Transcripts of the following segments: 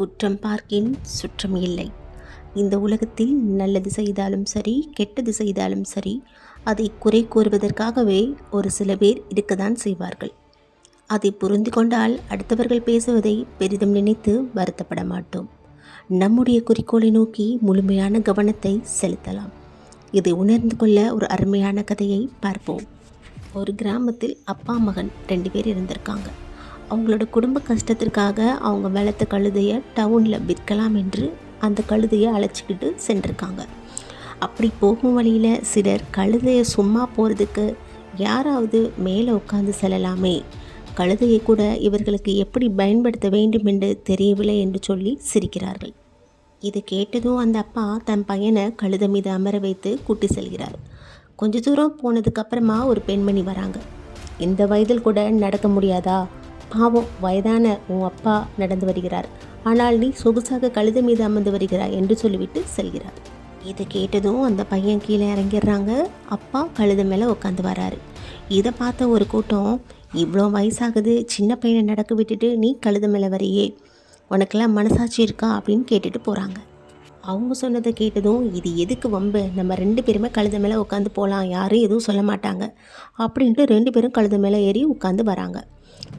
குற்றம் பார்க்கின் சுற்றம் இல்லை. இந்த உலகத்தில் நல்லது செய்தாலும் சரி கெட்டது செய்தாலும் சரி அதை குறை கூறுவதற்காகவே ஒரு சில பேர் இருக்கத்தான் செய்வார்கள். அதை புரிந்து கொண்டால் அடுத்தவர்கள் பேசுவதை பெரிதும் நினைத்து வருத்தப்பட மாட்டோம். நம்முடைய குறிக்கோளை நோக்கி முழுமையான கவனத்தை செலுத்தலாம். இதை உணர்ந்து கொள்ள ஒரு அருமையான கதையை பார்ப்போம். ஒரு கிராமத்தில் அப்பா மகன் ரெண்டு பேர் இருந்திருக்காங்க. அவங்களோட குடும்ப கஷ்டத்திற்காக அவங்க வளர்த்த கழுதையை டவுனில் விற்கலாம் என்று அந்த கழுதையை அழைச்சிக்கிட்டு சென்றிருக்காங்க. அப்படி போகும் வழியில் சிலர் கழுதையை சும்மா போகிறதுக்கு யாராவது மேலே உட்காந்து செல்லலாமே. கழுதையை கூட இவர்களுக்கு எப்படி பயன்படுத்த வேண்டும் என்று தெரியவில்லை என்று சொல்லி சிரிக்கிறார்கள். இது கேட்டதும் அந்த அப்பா தன் பையனை கழுதை மீது அமர வைத்து கூட்டி செல்கிறார். கொஞ்ச தூரம் போனதுக்கப்புறமா ஒரு பெண்மணி வராங்க. இந்த வயதில் கூட நடக்க முடியாதா? பாவம் வயதான உன் அப்பா நடந்து வருகிறார். ஆனால் நீ சொகுசாக கழுத மீது அமர்ந்து வருகிறாய் என்று சொல்லிவிட்டு செல்கிறார். இதை கேட்டதும் அந்த பையன் கீழே இறங்கிடுறாங்க. அப்பா கழுத மேலே உட்காந்து வராரு. இதை பார்த்த ஒரு கூட்டம் இவ்வளோ வயசாகுது சின்ன பையனை நடக்க விட்டுட்டு நீ கழுத மேலே வரையே. உனக்கெல்லாம் மனசாட்சி இருக்கா? அப்படின்னு கேட்டுட்டு போகிறாங்க அவங்க சொன்னதை கேட்டதும் இது எதுக்கு வம்பு? நம்ம ரெண்டு பேருமே கழுத மேலே உட்காந்து போகலாம் யாரும் எதுவும் சொல்ல மாட்டாங்க. அப்படின்ட்டு ரெண்டு பேரும் கழுத மேலே ஏறி உட்காந்து வராங்க.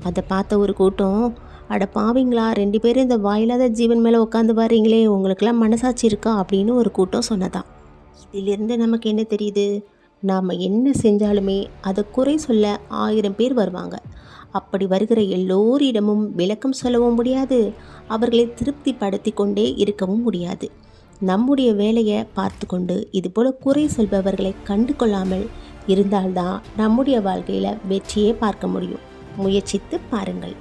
அதை பார்த்த ஒரு கூட்டம் அட பாவிங்களா ரெண்டு பேரும் இந்த வாயில்லாத ஜீவன் மேலே உட்காந்து வர்றீங்களே உங்களுக்கெல்லாம் மனசாட்சி இருக்கா? அப்படின்னு ஒரு கூட்டம் சொன்னதான் இதிலிருந்து நமக்கு என்ன தெரியுது? நாம் என்ன செஞ்சாலுமே அதை குறை சொல்ல ஆயிரம் பேர் வருவாங்க. அப்படி வருகிற எல்லோரிடமும் விளக்கம் சொல்லவும் முடியாது. அவர்களை திருப்திப்படுத்தி கொண்டே இருக்கவும் முடியாது. நம்முடைய வேலையை பார்த்து கொண்டு இதுபோல் குறை சொல்பவர்களை கண்டு கொள்ளாமல் இருந்தால்தான் நம்முடைய வாழ்க்கையில் வெற்றியே பார்க்க முடியும். முயற்சித்து பாருங்கள்.